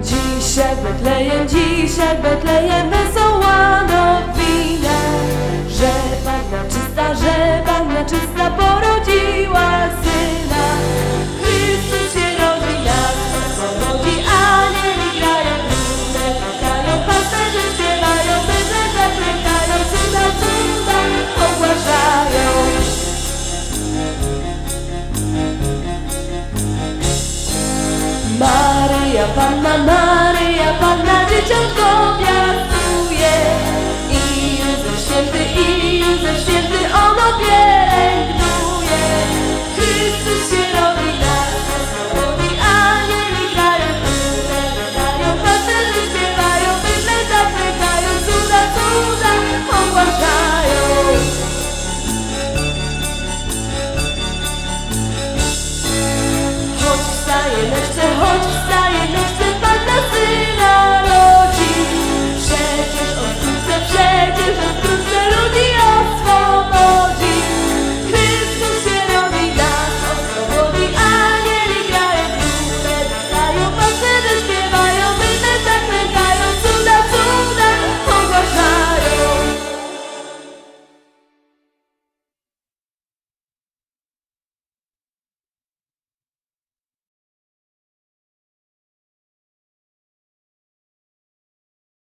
Dzisiaj Betlejem, dzisiaj Betlejem Panna Maryja, Panna dzieciątko piastuje. I Józef święty, i Józef święty, ono pielęgnuje. Chrystus się robi nas, zawołani anieli grają, które wydają, pasterzy śpiewają, wyglęta pytają, cuda, cuda ogłaszają. Choć wstaje leszcze, choć wstaje leszcze,